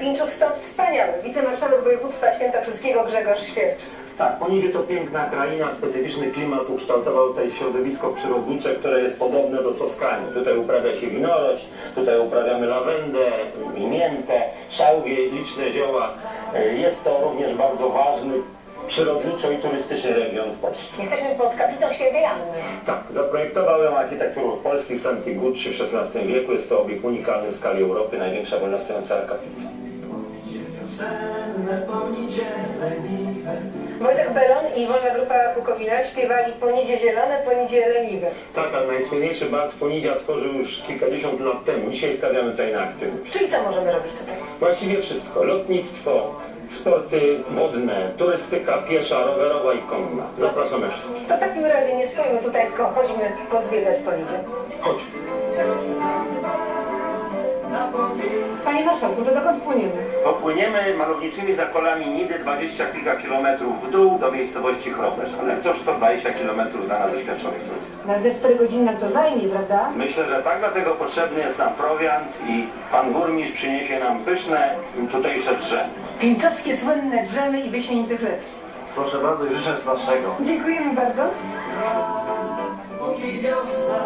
Pinczów stąd wspaniały. Wicemarszałek województwa świętokrzyskiego Grzegorz Świercz. Tak, Ponidzie to piękna kraina, specyficzny klimat ukształtował tutaj środowisko przyrodnicze, które jest podobne do Toskanii. Tutaj uprawia się winorość, tutaj uprawiamy lawendę, miętę, szałwie, liczne zioła. E, Jest to również bardzo ważny przyrodniczo i turystyczny region w Polsce. Jesteśmy pod kaplicą świętej Anny. Tak, zaprojektował ją architekt polski Santi Gucci w XVI wieku. Jest to obiekt unikalny w skali Europy, największa wolnostojąca kaplica. Wojtek Belon i wolna grupa Bukowina śpiewali Ponidzie zielone, ponidzie leniwe. Tak, a najsłynniejszy bar Ponidzia tworzył już kilkadziesiąt lat temu. Dzisiaj stawiamy tutaj na aktywność. Czyli co możemy robić tutaj? Właściwie wszystko. Lotnictwo, sporty wodne, turystyka piesza, rowerowa i konna. Zapraszamy wszystkich. To w takim razie nie stoimy tutaj, tylko chodźmy pozwiedzać Ponidzie. Chodź. na poniedziele Panie Marszałku, to dokąd płyniemy? Popłyniemy malowniczymi zakolami Nidy dwadzieścia kilka kilometrów w dół do miejscowości Chroberz. Ale cóż to 20 kilometrów dla nas doświadczonych turystów. Na 4 godziny nam to zajmie, prawda? Myślę, że tak, dlatego potrzebny jest nam prowiant i pan burmistrz przyniesie nam pyszne tutejsze drzemy. Pinczowskie słynne drzemy i wyśmienity chleb. Proszę bardzo i życzę smacznego. Dziękujemy bardzo. Mówi wiosna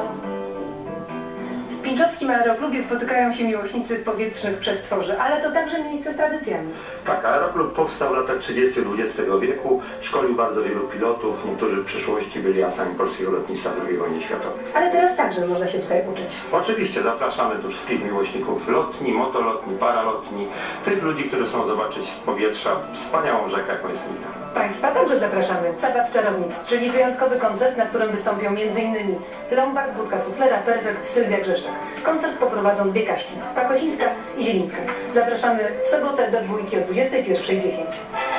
W Pinczowskim Aeroklubie spotykają się miłośnicy powietrznych przestworzy, ale to także miejsce z tradycjami. Tak, aeroklub powstał w latach 30. XX wieku, szkolił bardzo wielu pilotów, niektórzy w przyszłości byli asami polskiego lotnictwa II wojnie światowej. Ale teraz także można się tutaj uczyć. Oczywiście zapraszamy tu wszystkich miłośników lotni, motolotni, paralotni, tych ludzi, którzy chcą zobaczyć z powietrza wspaniałą rzekę, jaką jest Nida. Państwa także zapraszamy. Sabat Czarownic, czyli wyjątkowy koncert, na którym wystąpią m.in. Lombard, Budka Suflera, Perfekt, Sylwia Grzeszczak. Koncert poprowadzą dwie Kaśki, Pakosińska i Zielińska. Zapraszamy w sobotę do dwójki o 21.10.